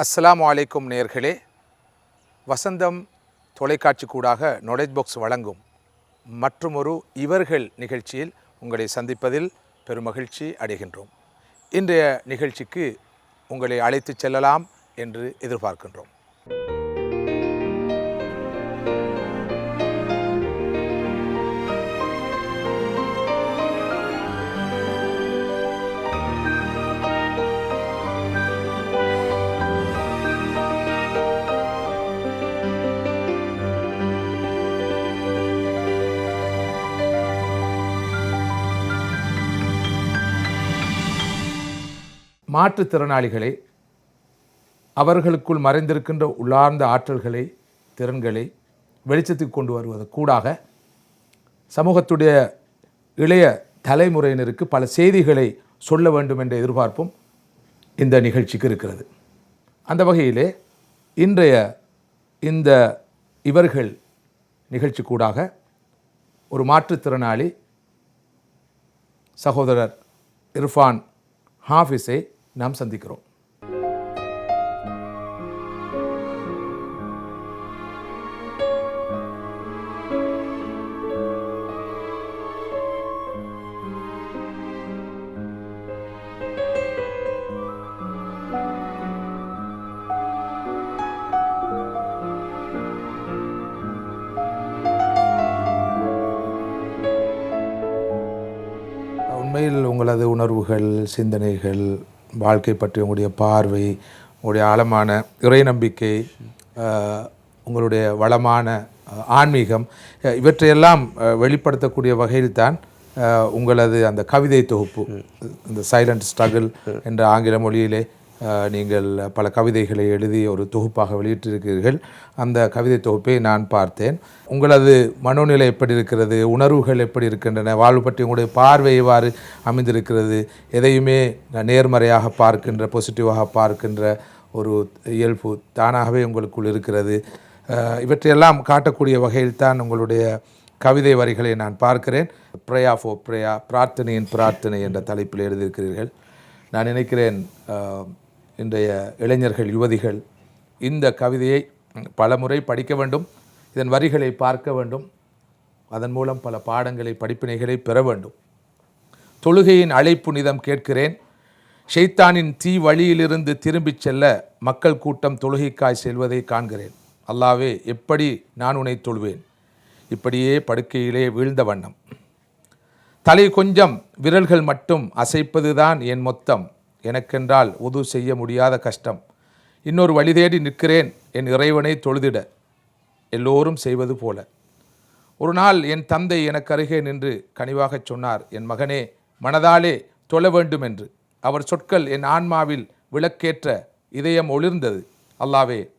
அஸ்ஸலாமு அலைக்கும் நேர்களே வசந்தம் தொலைக்காட்சி கூடாக நாலேஜ் பாக்ஸ் வழங்கும் மற்றுமொரு இவர்கள் நிகழ்ச்சியில் உங்களை சந்திப்பதில் பெருமகிழ்ச்சி அடைகின்றோம். இன்றைய நிகழ்ச்சிக்கு உங்களை அழைத்துச் செல்லலாம் என்று எதிர்பார்க்கின்றோம். மாற்றுத்திறனாளிகளை அவர்களுக்குள் மறைந்திருக்கின்ற உள்ளார்ந்த ஆற்றல்களை திறன்களை வெளிச்சத்துக்கு கொண்டு வருவது கூடாக சமூகத்துடைய இளைய தலைமுறையினருக்கு பல செய்திகளை சொல்ல வேண்டும் என்ற எதிர்பார்ப்பும் இந்த நிகழ்ச்சிக்கு இருக்கிறது. அந்த வகையிலே இன்றைய இந்த இவர்கள் நிகழ்ச்சி கூடாக ஒரு மாற்றுத்திறனாளி சகோதரர் இர்ஃபான் ஹாஃபிஸை நாம் சந்திக்கிறோம். உண்மையில் உங்களது உணர்வுகள் சிந்தனைகள் வாழ்க்கை பற்றி உங்களுடைய பார்வை உங்களுடைய ஆழமான இறை நம்பிக்கை உங்களுடைய வளமான ஆன்மீகம் இவற்றையெல்லாம் வெளிப்படுத்தக்கூடிய வகையில்தான் உங்களது அந்த கவிதை தொகுப்பு இந்த சைலண்ட் ஸ்ட்ரகிள் என்ற ஆங்கில மொழியிலே நீங்கள் பல கவிதைகளை எழுதி ஒரு தொகுப்பாக வெளியிட்டிருக்கிறீர்கள். அந்த கவிதை தொகுப்பை நான் பார்த்தேன். உங்களது மனோநிலை எப்படி இருக்கிறது? உணர்வுகள் எப்படி இருக்கின்றன? வாழ்வு பற்றி உங்களுடைய பார்வை எவ்வாறு அமைந்திருக்கிறது? எதையுமே நேர்மறையாக பார்க்கின்ற பாசிட்டிவாக பார்க்கின்ற ஒரு இயல்பு தானாகவே உங்களுக்குள் இருக்கிறது. இவற்றையெல்லாம் காட்டக்கூடிய வகையில் தான் உங்களுடைய கவிதை வரிகளை நான் பார்க்கிறேன். ப்ரேயா ஃபோ ப்ரேயா பிரார்த்தனையின் பிரார்த்தனை என்ற தலைப்பில் எழுதியிருக்கிறீர்கள். நான் நினைக்கிறேன் இன்றைய இளைஞர்கள் யுவதிகள் இந்த கவிதையை பல முறை படிக்க வேண்டும் இதன் வரிகளை பார்க்க வேண்டும் அதன் மூலம் பல பாடங்களை படிப்பினைகளை பெற வேண்டும். தொழுகையின் அழைப்புனிதம் கேட்கிறேன். ஷைத்தானின் தீ வழியிலிருந்து திரும்பிச் செல்ல மக்கள் கூட்டம் தொழுகைக்காய் செல்வதை காண்கிறேன். அல்லாவே எப்படி நான் உன்னை தொழுவேன்? இப்படியே படுக்கையிலே வீழ்ந்த வண்ணம். தலை கொஞ்சம் விரல்கள் மட்டும் அசைப்பதுதான் என் மொத்தம். எனக்கென்றால் உது செய்ய முடியாத கஷ்டம். இன்னொரு வழி தேடி நிற்கிறேன் என் இறைவனை தொழுதிட. எல்லோரும் செய்வது போல. ஒரு நாள் என் தந்தை எனக்கு அருகே நின்று கனிவாகச் சொன்னார் என் மகனே மனதாலே தொழ வேண்டும் என்று அவர் சொற்கள் என் ஆன்மாவில் விளக்கேற்ற இதயம் ஒளிர்ந்தது. அல்லாவே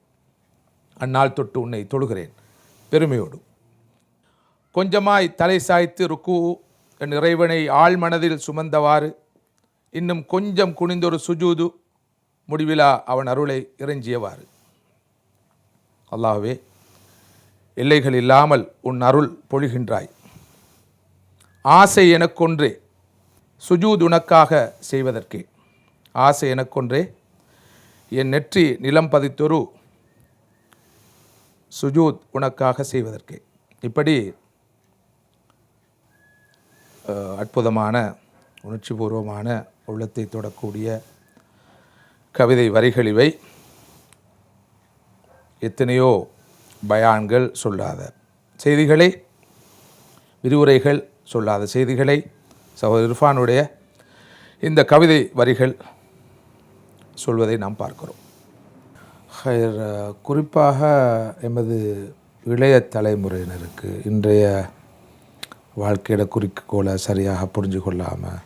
அந்நாள் தொட்டு உன்னை தொழுகிறேன். பெருமையோடு. கொஞ்சமாய் தலை சாய்த்து ருக்கு என் இறைவனை ஆழ்மனதில் சுமந்தவாறு இன்னும் கொஞ்சம் குனிந்தொரு சுஜூது முடிவிலா அவன் அருளை இறைஞ்சியவாறு. அல்லாஹ்வே எல்லைகள் இல்லாமல் உன் அருள் பொழிகின்றாய். ஆசை எனக்கொன்றே சுஜூத் உனக்காக செய்வதற்கே. ஆசை எனக்கொன்றே என் நெற்றி நிலம் பதித்தொரு சுஜூத் உனக்காக செய்வதற்கே. இப்படி அற்புதமான உணர்ச்சிபூர்வமான உள்ளத்தை தொடக்கூடிய கவிதை வரிகள் இவை. எத்தனையோ பயான்கள் சொல்லாத செய்திகளை விரிவுரைகள் சொல்லாத செய்திகளை சகோதரர் இர்ஃபானுடைய இந்த கவிதை வரிகள் சொல்வதை நாம் பார்க்கிறோம். ஹைர் குறிப்பாக எமது இளைய தலைமுறையினருக்கு இன்றைய வாழ்க்கையிட குறிக்கோளை சரியாக புரிஞ்சு கொள்ளாமல்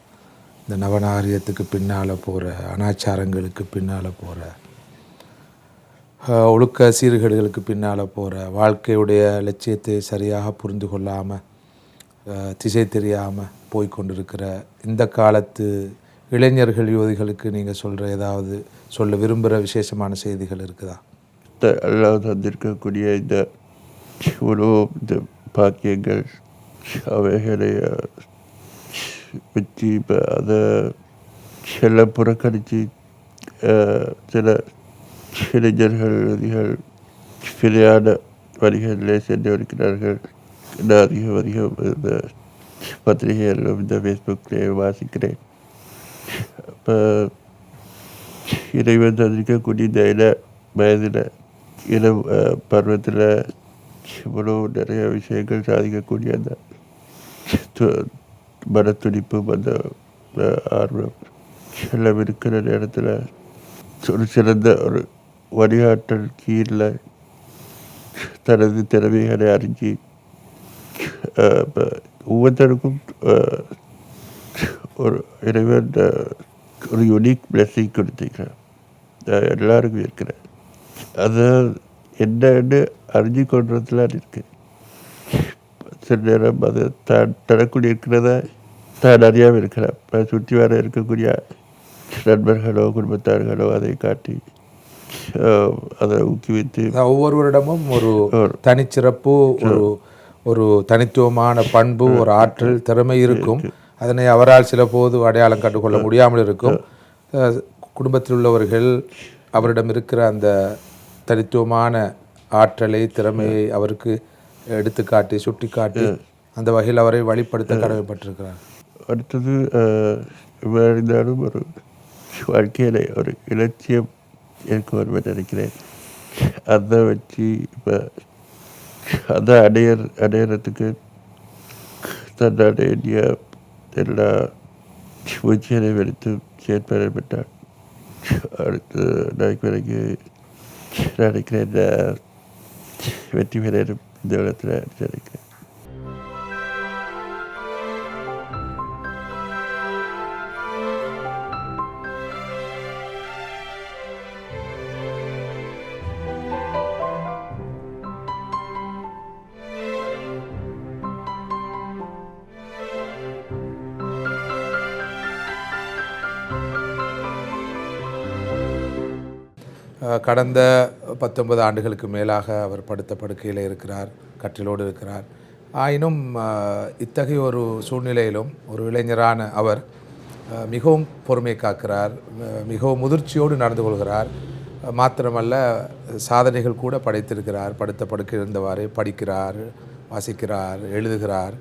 இந்த நவநாகரியத்துக்கு பின்னால் போகிற அனாச்சாரங்களுக்கு பின்னால் போகிற ஒழுக்க சீர்கேடுகளுக்கு பின்னால் போகிற வாழ்க்கையுடைய லட்சியத்தை சரியாக புரிந்து கொள்ளாமல் திசை தெரியாமல் போய்கொண்டிருக்கிற இந்த காலத்து இளைஞர்கள் யுவதிகளுக்கு நீங்கள் சொல்கிற ஏதாவது சொல்ல விரும்புகிற விசேஷமான செய்திகள் இருக்குதா? அல்லாஹ் தந்திருக்கக்கூடிய இந்த இவ்வளோ இந்த பாக்கியங்கள் அவைகளை வச்சு இப்போ அதை செல்ல புறக்கணித்து சில இளைஞர்கள் அதிகள் பிழையான வரிகளிலே சென்றவருக்கிறார்கள் நான் அதிகம் அதிகம் இந்த பத்திரிகைகளிலும் இந்த ஃபேஸ்புக்லேயே வாசிக்கிறேன் இப்போ இறைவன் தந்திருக்கக்கூடிய இந்த இன வயதில் இன பருவத்தில் இவ்வளோ நிறைய விஷயங்கள் சாதிக்கக்கூடிய அந்த மனத்துடிப்பு மனத்துடிப்பும் அந்த ஆர்வம் எல்லாம் இருக்கிற நேரத்தில் ஒரு சிறந்த ஒரு வழிகாட்டல் கீழில் தனது திறமைகளை அறிஞ்சு ஒவ்வொருத்தருக்கும் ஒரு இறைவன் ஒரு யுனிக் பிளெஸிங் கொடுத்துக்கிறேன் எல்லாருக்கும் இருக்கிறேன் அதை என்னன்னு அறிஞ்சு கொண்டதுலாம் இருக்குது சில நேரம் அது தான் தனக்குள் இருக்கிறத தான் அறியாமல் இருக்கிறேன் இப்போ சுற்றி வர இருக்கக்கூடிய நண்பர்களோ குடும்பத்தார்களோ அதை காட்டி அதை ஊக்குவித்து ஒவ்வொருவரிடமும் ஒரு தனிச்சிறப்பு ஒரு ஒரு தனித்துவமான பண்பு ஒரு ஆற்றல் திறமை இருக்கும். அதனை அவரால் சில போது அடையாளம் கண்டுகொள்ள முடியாமல் இருக்கும். குடும்பத்தில் உள்ளவர்கள் அவரிடம் இருக்கிற அந்த தனித்துவமான ஆற்றலை திறமையை அவருக்கு எடுத்துக்காட்டி சுட்டிக்காட்டி அந்த வகையில் அவரை வழிப்படுத்த கடமைப்பட்டிருக்கிறார். அடுத்தது இருந்தாலும் ஒரு வாழ்க்கையில் ஒரு இலட்சியம் இருக்க வருவேன் நினைக்கிறேன். அதை வச்சு இப்போ அதை அடைய அடையிறதுக்கு தன்னால் வேண்டிய எல்லா முயற்சிகளையும் எடுத்து செயற்படப்பட்டார் அடுத்து நாளைக்கு நான் நினைக்கிறேன் நான் வெற்றி பெற இந்த இடத்துல நினைக்கிறேன் கடந்த பத்தொன்பது ஆண்டுகளுக்கு மேலாக அவர் படுத்த படுக்கையில் இருக்கிறார் கட்டிலோடு இருக்கிறார். ஆயினும் இத்தகைய ஒரு சூழ்நிலையிலும் ஒரு இளைஞரான அவர் மிகவும் பொறுமை காக்கிறார் மிகவும் முதிர்ச்சியோடு நடந்து கொள்கிறார். மாத்திரமல்ல சாதனைகள் கூட படைத்திருக்கிறார். படுத்த படுக்கை இருந்தவாறே படிக்கிறார் வாசிக்கிறார் எழுதுகிறார்.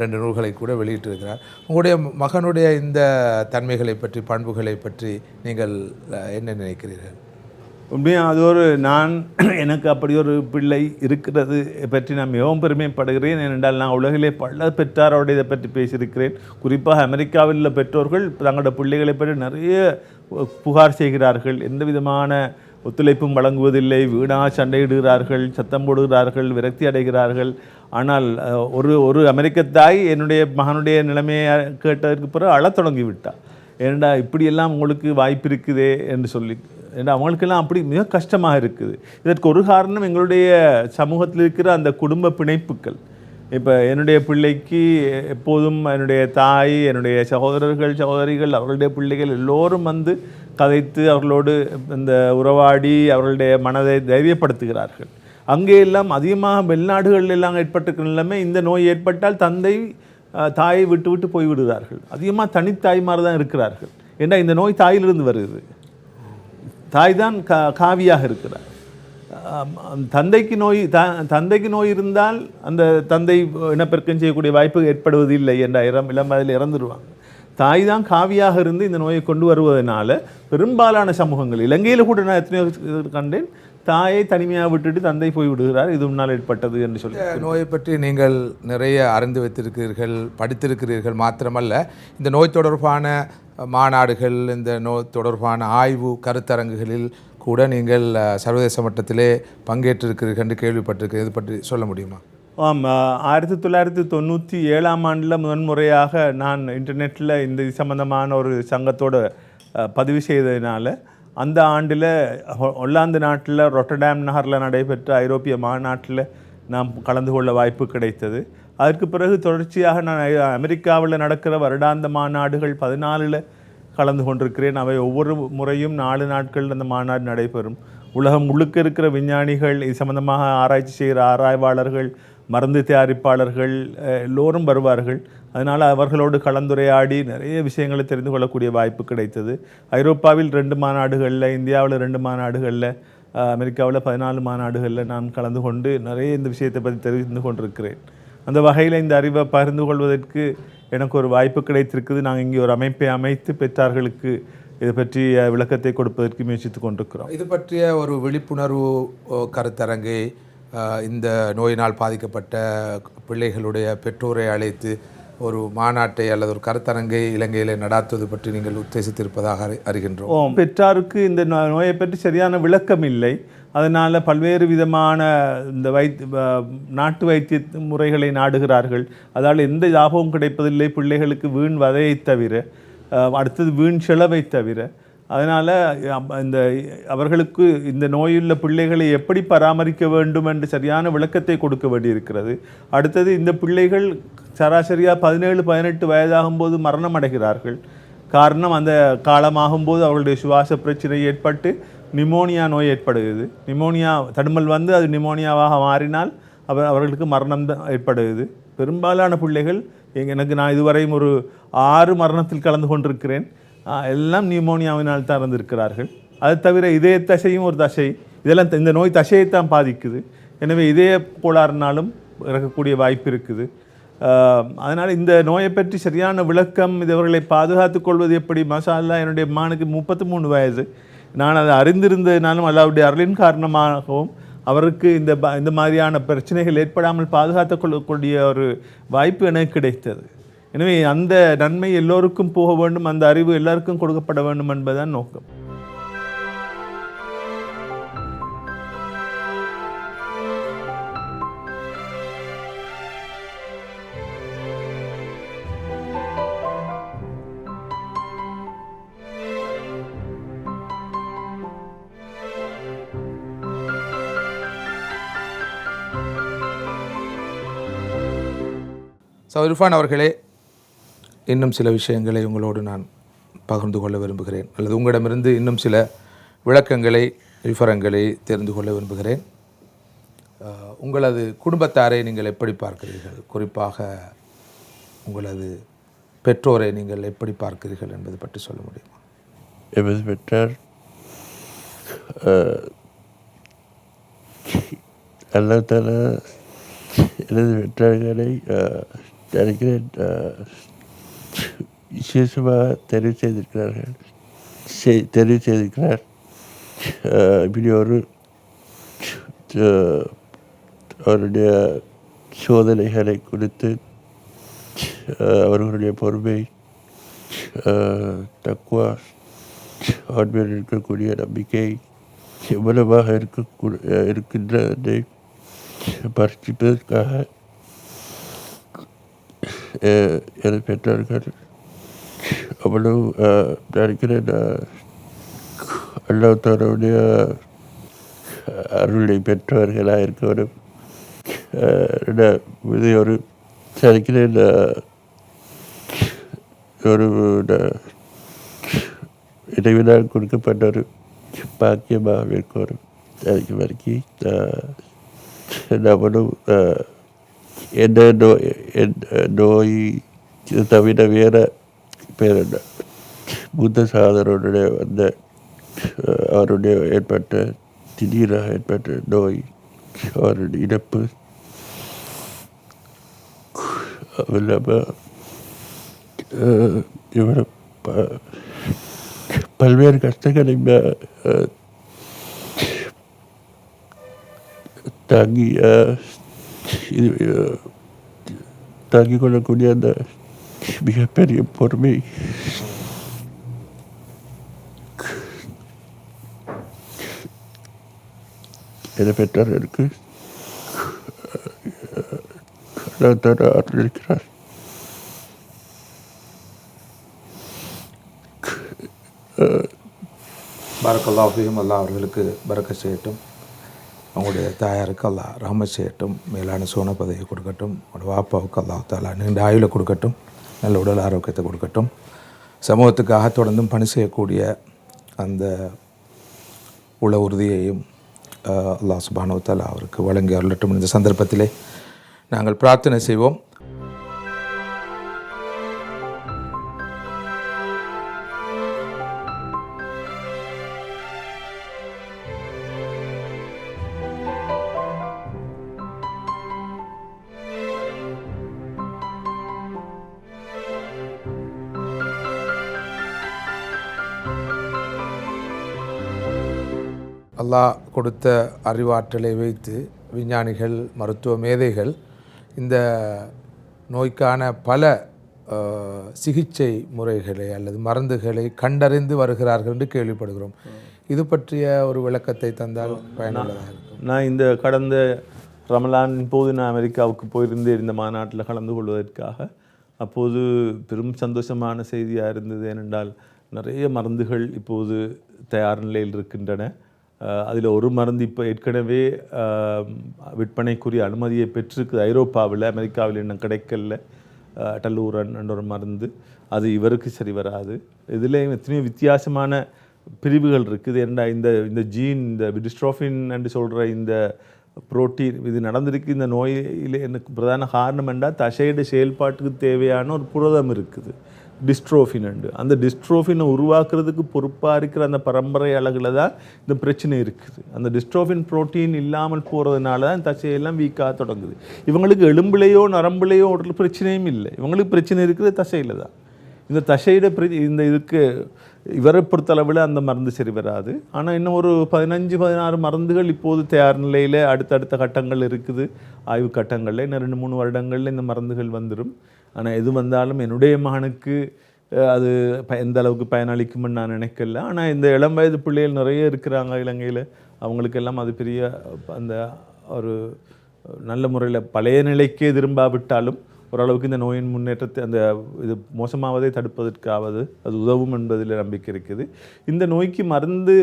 ரெண்டு நூல்களை கூட வெளியிட்டிருக்கிறார். உங்களுடைய மகனுடைய இந்த தன்மைகளை பற்றி பண்புகளை பற்றி நீங்கள் என்ன நினைக்கிறீர்கள்? உண்மையாக அது ஒரு நான் எனக்கு அப்படி ஒரு பிள்ளை இருக்கிறது பற்றி நான் மிகவும் பெருமைப்படுகிறேன். ஏனென்றால் நான் உலகிலே பல பெற்றாரோட இதை பற்றி பேசியிருக்கிறேன். குறிப்பாக அமெரிக்காவில் உள்ள பெற்றோர்கள் தங்களோட பிள்ளைகளை பற்றி நிறைய புகார் செய்கிறார்கள். எந்த விதமான ஒத்துழைப்பும் வழங்குவதில்லை. வீணாக சண்டையிடுகிறார்கள் சத்தம் போடுகிறார்கள் விரக்தி அடைகிறார்கள். ஆனால் ஒரு ஒரு அமெரிக்க தாய் என்னுடைய மகனுடைய நிலைமையை கேட்டதற்கு பிறகு அழத் தொடங்கி ஏன்டா இப்படியெல்லாம் உங்களுக்கு வாய்ப்பு இருக்குதே என்று சொல்லி ஏன்னா அவங்களுக்கெல்லாம் அப்படி மிக கஷ்டமாக இருக்குது. இதற்கு ஒரு காரணம் எங்களுடைய சமூகத்தில் இருக்கிற அந்த குடும்ப பிணைப்புகள் இப்போ என்னுடைய பிள்ளைக்கு எப்போதும் என்னுடைய தாய் என்னுடைய சகோதரர்கள் சகோதரிகள் அவர்களுடைய பிள்ளைகள் எல்லோரும் வந்து கதைத்து அவர்களோடு இந்த உறவாடி அவர்களுடைய மனதை தைரியப்படுத்துகிறார்கள். அங்கே எல்லாம் அதிகமாக வெளிநாடுகளில் எல்லாம் ஏற்பட்டிருக்கிற நிலைமை இந்த நோய் ஏற்பட்டால் தந்தை தாயை விட்டு விட்டு போய்விடுகிறார்கள். அதிகமாக தனித்தாய்மார் தான் இருக்கிறார்கள். ஏன்னா இந்த நோய் தாயிலிருந்து வருது? தாய் தான் கா காவியாக இருக்கிறார். தந்தைக்கு நோய் த தந்தைக்கு நோய் இருந்தால் அந்த தந்தை இனப்பெருக்கம் செய்யக்கூடிய வாய்ப்பு ஏற்படுவதில்லை என்ற இளம் இளம் வயதில் இறந்துடுவாங்க தாய் தான் காவியாக இருந்து இந்த நோயை கொண்டு வருவதனால பெரும்பாலான சமூகங்கள் இலங்கையில் கூட நான் எத்தனையோ கண்டேன் தாயை தனிமையாக விட்டுட்டு தந்தை போய் விடுகிறார். இது முன்னால் ஏற்பட்டது என்று சொல்லி நோயை பற்றி நீங்கள் நிறைய அறிந்து வைத்திருக்கிறீர்கள் படித்திருக்கிறீர்கள் மாத்திரமல்ல. இந்த நோய் தொடர்பான மாநாடுகள் இந்த நோய் தொடர்பான ஆய்வு கருத்தரங்குகளில் கூட நீங்கள் சர்வதேச மட்டத்திலே பங்கேற்றிருக்கிறீர்கள் என்று கேள்விப்பட்டிருக்கிறேன். இது பற்றி சொல்ல முடியுமா? ஆம் ஆயிரத்தி தொள்ளாயிரத்தி தொண்ணூற்றி ஏழாம் ஆண்டில் முதன்முறையாக நான் இன்டர்நெட்டில் இந்த இது சம்பந்தமான ஒரு சங்கத்தோட பதிவு செய்ததினால அந்த ஆண்டில் ஒல்லாந்து நாட்டில் ரொட்டடாம் நகரில் நடைபெற்ற ஐரோப்பிய மாநாட்டில் நாம் கலந்து கொள்ள வாய்ப்பு கிடைத்தது. அதற்கு பிறகு தொடர்ச்சியாக நான் அமெரிக்காவில் நடக்கிற வருடாந்த மாநாடுகள் பதினாலில் கலந்து கொண்டிருக்கிறேன். அவை ஒவ்வொரு முறையும் நாலு நாட்கள் அந்த மாநாடு நடைபெறும். உலகம் முழுக்க இருக்கிற விஞ்ஞானிகள் இது சம்பந்தமாக ஆராய்ச்சி செய்கிற ஆராய்வாளர்கள் மருந்து தயாரிப்பாளர்கள் எல்லோரும் வருவார்கள். அதனால் அவர்களோடு கலந்துரையாடி நிறைய விஷயங்களை தெரிந்து கொள்ளக்கூடிய வாய்ப்பு கிடைத்தது. ஐரோப்பாவில் ரெண்டு மாநாடுகளில் இந்தியாவில் ரெண்டு மாநாடுகளில் அமெரிக்காவில் பதினாலு மாநாடுகளில் நான் கலந்து கொண்டு நிறைய இந்த விஷயத்தை பற்றி தெரிந்து கொண்டிருக்கிறேன். அந்த வகையில் இந்த அறிவை பகிர்ந்து கொள்வதற்கு எனக்கு ஒரு வாய்ப்பு கிடைத்திருக்குது. நாங்கள் இங்கே ஒரு அமைப்பை அமைத்து பெற்றார்களுக்கு இதை பற்றிய விளக்கத்தை கொடுப்பதற்கு முயற்சித்து கொண்டிருக்கிறோம். இது பற்றிய ஒரு விழிப்புணர்வு கருத்தரங்கு இந்த நோயினால் பாதிக்கப்பட்ட பிள்ளைகளுடைய பெற்றோரை அழைத்து ஒரு மாநாட்டை அல்லது ஒரு கருத்தரங்கை இலங்கையில் நடாத்துவது பற்றி நீங்கள் உத்தேசித்திருப்பதாக அறிகின்றோம். பெற்றாருக்கு இந்த நோ- நோயை பற்றி சரியான விளக்கம் இல்லை அதனால் பல்வேறு விதமான இந்த வைத் நாட்டு வைத்திய முறைகளை நாடுகிறார்கள். அதால் எந்த லாபமும் கிடைப்பதில்லை. பிள்ளைகளுக்கு வீண் வதையை தவிர அடுத்தது வீண் செலவை தவிர அதனால் இந்த அவர்களுக்கு இந்த நோயுள்ள பிள்ளைகளை எப்படி பராமரிக்க வேண்டும் என்று சரியான விளக்கத்தை கொடுக்க வேண்டியிருக்கிறது. அடுத்தது இந்த பிள்ளைகள் சராசரியாக பதினேழு பதினெட்டு வயதாகும்போது மரணம் அடைகிறார்கள். காரணம் அந்த காலமாகும்போது அவர்களுடைய சுவாச பிரச்சனை ஏற்பட்டு நிமோனியா நோய் ஏற்படுகிறது. நிமோனியா தடுமல் வந்து அது நிமோனியாவாக மாறினால் அவர் அவர்களுக்கு மரணம் தான் ஏற்படுகிறது. பெரும்பாலான பிள்ளைகள் எனக்கு நான் இதுவரையும் ஒரு ஆறு மரணத்தில் கலந்து கொண்டிருக்கிறேன். எல்லாம் நியூமோனியாவினால் தான் இருந்திருக்கிறார்கள். அது தவிர இதய தசையும் ஒரு தசை. இதெல்லாம் த- இந்த நோய் தசையை தான் பாதிக்குது. எனவே இதய கோளாறுனாலும் இறக்கக்கூடிய வாய்ப்பு இருக்குது. அதனால் இந்த நோயை பற்றி சரியான விளக்கம் இதவர்களை பாதுகாத்து கொள்வது எப்படி? மசாலா என்னுடைய மானுக்கு முப்பத்தி மூணு வயது. நான் அதை அறிந்திருந்ததினாலும் அல்லாவுடைய அருளின் காரணமாகவும் அவருக்கு இந்த இந்த மாதிரியான பிரச்சனைகள் ஏற்படாமல் பாதுகாத்து கொள்ளக்கூடிய ஒரு வாய்ப்பு எனக்கு கிடைத்தது. எனவே அந்த நன்மை எல்லோருக்கும் போக வேண்டும் அந்த அறிவு எல்லாருக்கும் கொடுக்கப்பட வேண்டும் என்பதுதான் நோக்கம். ஸோ இர்ஃபான் அவர்களே இன்னும் சில விஷயங்களை உங்களோடு நான் பகிர்ந்து கொள்ள விரும்புகிறேன். அல்லது உங்களிடமிருந்து இன்னும் சில விளக்கங்களை விவரங்களை தெரிந்து கொள்ள விரும்புகிறேன். உங்களது குடும்பத்தாரை நீங்கள் எப்படி பார்க்கிறீர்கள்? குறிப்பாக உங்களது பெற்றோரை நீங்கள் எப்படி பார்க்கிறீர்கள் என்பது பற்றி சொல்ல முடியுமா? எனது பெற்றார் அஹ், அல்லாஹ் எனது பெற்றார்களை நினைக்கிறேன் விசேஷமாக தெரிவு செய்திருக்கிறார்கள். செய் தெரிவு செய்திருக்கிறார். இப்படி ஒரு அவருடைய சோதனைகளை குறித்து அவர்களுடைய பொறுமை தக்குவா ஆண்மையில் இருக்கக்கூடிய நம்பிக்கை எவ்வளவாக இருக்க இருக்கின்றதை பரிசிப்பதற்காக எனது பெற்றார்கள் அவ்வளவு நினைக்கிறேன் அல்லாத்தாருடைய அருளை பெற்றவர்களாக இருக்கவரும் அஹ், இது ஒரு நினைக்கிறேன் ஒரு இடைவினால் கொடுக்கப்பட்ட ஒரு பாக்கியமாக இருக்கவரும் அதுக்கு வரைக்கும் நம்மளும் அஹ், நோய் நோய் இது தவிர வேற பேர் என்ன புத்த சாதனருடைய வந்த அவருடைய ஏற்பட்ட திடீராக ஏற்பட்ட நோய் அவருடைய இறப்பு அது இல்லாமல் இவர் பல்வேறு கஷ்டங்களை ம- தாங்கி இது தாங்கிக் கொள்ளக்கூடிய அந்த மிகப்பெரிய பொறுமை என பெற்றவர்களுக்கு தர அருளிருக்கிறார் பரக்கல்லாஃபியும் அவர்களுக்கு பறக்க செய்யட்டும் அவங்களுடைய தாயாருக்கு அல்லா ரஹம செய்யட்டும் மேலான சோன பதவியை கொடுக்கட்டும் அவங்களோட வாப்பாவுக்கு அல்லாஹ் தாலா நீண்ட ஆயுளை கொடுக்கட்டும் நல்ல உடல் ஆரோக்கியத்தை கொடுக்கட்டும். சமூகத்துக்காக தொடர்ந்தும் பணி செய்யக்கூடிய அந்த உள உறுதியையும் அஹ், அல்லாஹ் சுபானு அவருக்கு வழங்கி அருளட்டும். இந்த சந்தர்ப்பத்திலே நாங்கள் பிரார்த்தனை செய்வோம். அல்லாஹ் கொடுத்த அறிவாற்றலை வைத்து விஞ்ஞானிகள் மருத்துவ மேதைகள் இந்த நோய்க்கான பல சிகிச்சை முறைகளை அல்லது மருந்துகளை கண்டறிந்து வருகிறார்கள் என்று கேள்விப்படுகிறோம். இது பற்றிய ஒரு விளக்கத்தை தந்தால் பயனுள்ளதாக இருக்கும். நான் இந்த கடந்த ரமலான் போது நான் அமெரிக்காவுக்கு போயிருந்தேன் இந்த மாநாட்டில் கலந்து கொள்வதற்காக அப்போது பெரும் சந்தோஷமான செய்தியாக இருந்தது ஏனென்றால் நிறைய மருந்துகள் இப்போது தயார் நிலையில் இருக்கின்றன. அதில் ஒரு மருந்து இப்போ ஏற்கனவே விற்பனைக்குரிய அனுமதியை பெற்றிருக்குது ஐரோப்பாவில் அமெரிக்காவில் இன்னும் கிடைக்கல. டல்லூரன் என்ற ஒரு மருந்து. அது இவருக்கு சரி வராது. இதில் எத்தனையோ வித்தியாசமான பிரிவுகள் இருக்குது. ஏன்னா இந்த இந்த ஜீன் இந்த டிஸ்ட்ரோஃபின் என்று சொல்கிற இந்த புரோட்டீன் இது நடந்திருக்கு. இந்த நோயில் எனக்கு பிரதான காரணம் என்றால் தசையிட செயல்பாட்டுக்கு தேவையான ஒரு புரதம் இருக்குது. டிஸ்ட்ரோஃபின் உண்டு. அந்த டிஸ்ட்ரோஃபினை உருவாக்குறதுக்கு பொறுப்பாக இருக்கிற அந்த பரம்பரை அழகில் தான் இந்த பிரச்சனை இருக்குது. அந்த டிஸ்ட்ரோஃபின் புரோட்டீன் இல்லாமல் போகிறதுனால தான் தசையெல்லாம் வீக்காக தொடங்குது. இவங்களுக்கு எலும்புலையோ நரம்புலையோ ஒரு பிரச்சனையும் இல்லை. இவங்களுக்கு பிரச்சனை இருக்குது தசையில் தான். இந்த தசையிட பிரி இந்த இதுக்கு இவரை பொறுத்தளவில் அந்த மருந்து சரி வராது. ஆனால் இன்னும் ஒரு பதினஞ்சு பதினாறு மருந்துகள் இப்போது தயார் நிலையில் அடுத்தடுத்த கட்டங்கள் இருக்குது. ஆய்வு கட்டங்களில் இன்னும் ரெண்டு மூணு வருடங்களில் இந்த மருந்துகள் வந்துடும் ஆனால் எது வந்தாலும் என்னுடைய மகனுக்கு அது ப எந்த அளவுக்கு பயனளிக்கும்னு நான் நினைக்கல. ஆனால் இந்த இளம் வயது பிள்ளைகள் நிறைய இருக்கிறாங்க இலங்கையில். அவங்களுக்கெல்லாம் அது பெரிய அந்த ஒரு நல்ல முறையில் பழைய நிலைக்கே திரும்பாவிட்டாலும் ஓரளவுக்கு இந்த நோயின் முன்னேற்றத்தை அந்த இது மோசமாவதை தடுப்பதற்காவது அது உதவும் என்பதில் நம்பிக்கை இருக்குது. இந்த நோய்க்கு மருந்து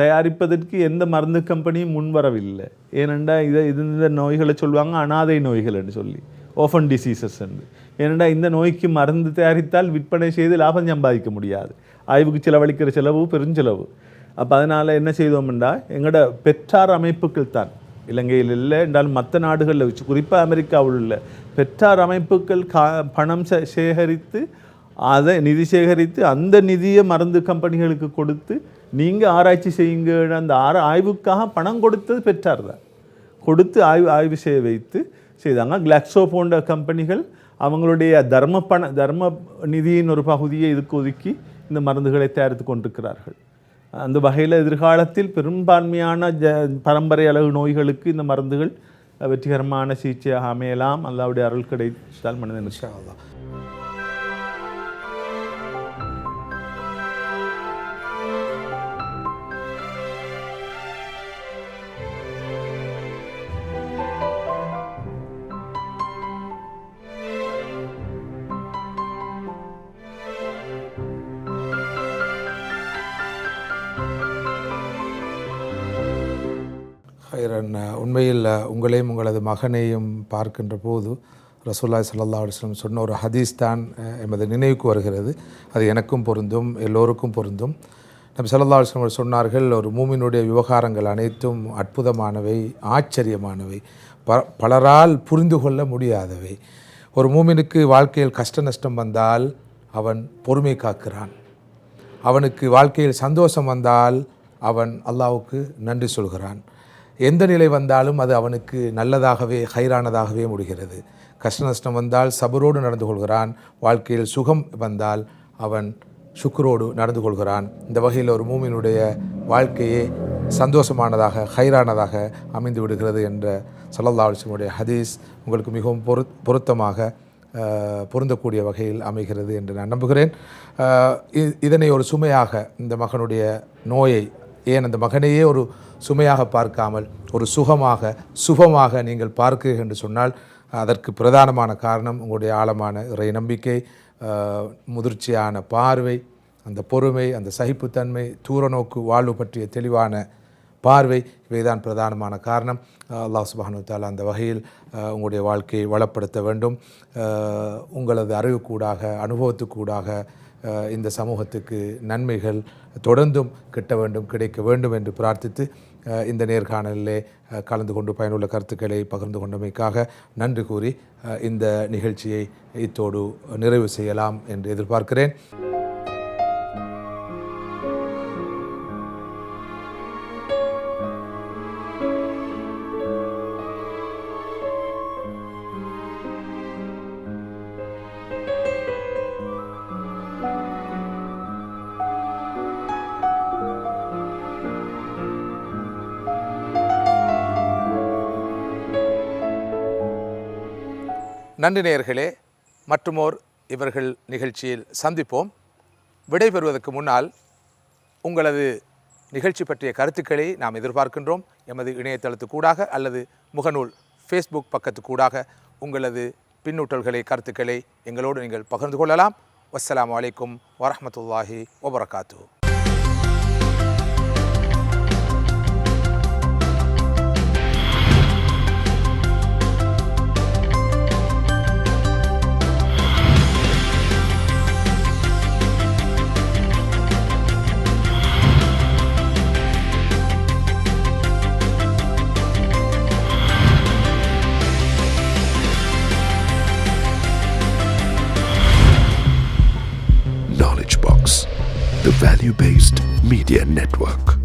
தயாரிப்பதற்கு எந்த மருந்து கம்பெனியும் முன்வரவில்லை ஏனெண்டா இதை இது இந்த நோய்களை சொல்லுவாங்க அனாதை நோய்கள் என்று சொல்லி ஓஃபன் டிசீசஸ் என்று. ஏனெண்டா இந்த நோய்க்கு மருந்து தயாரித்தால் விற்பனை செய்து லாபம் சம்பாதிக்க முடியாது. ஆய்வுக்கு செலவழிக்கிற செலவு பெருஞ்செலவு. அப்போ அதனால் என்ன செய்தோம்னா எங்களோட பெற்றார் அமைப்புகள் தான். இலங்கையில் இல்லை என்றாலும் மற்ற நாடுகளில் வச்சு குறிப்பாக அமெரிக்காவில் உள்ள பெற்றார் அமைப்புகள் கா பணம் சே- சேகரித்து அதை நிதி சேகரித்து அந்த நிதியை மருந்து கம்பெனிகளுக்கு கொடுத்து நீங்கள் ஆராய்ச்சி செய்யுங்க அந்த ஆர ஆய்வுக்காக பணம் கொடுத்தது பெற்றார் தான். கொடுத்து ஆய்வு ஆய்வு செய்ய வைத்து செய்தாங்க. கிளாக்ஸோ போன்ற கம்பெனிகள் அவங்களுடைய தர்ம பண தர்ம நிதியின் ஒரு பகுதியை இதுக்கு ஒதுக்கி இந்த மருந்துகளை தயாரித்து கொண்டிருக்கிறார்கள். அந்த வகையில் எதிர்காலத்தில் பெரும்பான்மையான ஜ பரம்பரை அளவு நோய்களுக்கு இந்த மருந்துகள் வெற்றிகரமான சிகிச்சையாக அமையலாம். அல்லாவுடைய அருள் கிடைத்தால் மனிதன் உண்மையில் உங்களையும் உங்களது மகனையும் பார்க்கின்ற போது ரசூல்லாய் சல்லா அலுவலம் சொன்ன ஒரு ஹதீஸ் தான் எமது நினைவுக்கு வருகிறது. அது எனக்கும் பொருந்தும் எல்லோருக்கும் பொருந்தும். நம் சல்லா அலுவலம் சொன்னார்கள் ஒரு மூமினுடைய விவகாரங்கள் அனைத்தும் அற்புதமானவை ஆச்சரியமானவை ப பலரால் புரிந்து கொள்ள முடியாதவை. ஒரு மூமினுக்கு வாழ்க்கையில் கஷ்ட நஷ்டம் வந்தால் அவன் பொறுமை காக்கிறான். அவனுக்கு வாழ்க்கையில் சந்தோஷம் வந்தால் அவன் அல்லாவுக்கு நன்றி சொல்கிறான். எந்த நிலை வந்தாலும் அது அவனுக்கு நல்லதாகவே ஹைரானதாகவே முடிகிறது. கஷ்ட நஷ்டம் வந்தால் சபரோடு நடந்து கொள்கிறான். வாழ்க்கையில் சுகம் வந்தால் அவன் சுக்ரோடு நடந்து கொள்கிறான். இந்த வகையில் ஒரு மூமினுடைய வாழ்க்கையே சந்தோஷமானதாக ஹைரானதாக அமைந்து விடுகிறது என்ற சல்லல்லா அலிஸ்லமுடைய ஹதீஸ் உங்களுக்கு மிகவும் பொரு பொருத்தமாக பொருந்தக்கூடிய வகையில் அமைகிறது என்று நான் நம்புகிறேன். இதனை ஒரு சுமையாக இந்த மகனுடைய நோயை ஏன் அந்த மகனையே ஒரு சுமையாக பார்க்காமல் ஒரு சுகமாக சுகமாக நீங்கள் பார்க்க என்று சொன்னால் அதற்கு பிரதானமான காரணம் உங்களுடைய ஆழமான இறை நம்பிக்கை முதிர்ச்சியான பார்வை அந்த பொறுமை அந்த சகிப்புத்தன்மை தூரநோக்கு வாழ்வு பற்றிய தெளிவான பார்வை இவைதான் பிரதானமான காரணம். அல்லாஹ் சுப்ஹானஹு தாலா அந்த வகையில் உங்களுடைய வாழ்க்கையை வளப்படுத்த வேண்டும். உங்களது அறிவுக்கூடாக அனுபவத்துக்கூடாக இந்த சமூகத்துக்கு நன்மைகள் தொடர்ந்தும் கிட்ட வேண்டும் கிடைக்க வேண்டும் என்று பிரார்த்தித்து இந்த நேர்காணலிலே கலந்து கொண்டு பயனுள்ள கருத்துக்களை பகிர்ந்து கொண்டமைக்காக நன்றி கூறி இந்த நிகழ்ச்சியை இத்தோடு நிறைவு செய்யலாம் என்று எதிர்பார்க்கிறேன். நன்றி நேயர்களே மற்றுமோர் இவர்கள் நிகழ்ச்சியில் சந்திப்போம். விடைபெறுவதற்கு முன்னால் உங்களது நிகழ்ச்சி பற்றிய கருத்துக்களை நாம் எதிர்பார்க்கின்றோம். எமது இணையதளத்துக்கூடாக அல்லது முகநூல் ஃபேஸ்புக் பக்கத்துக்கூடாக உங்களது பின்னூட்டல்களை கருத்துக்களை எங்களோடு நீங்கள் பகிர்ந்து கொள்ளலாம். வஸ்ஸலாமு அலைக்கும் வரமத்துல்லாஹி வபரகாத்து value based media network.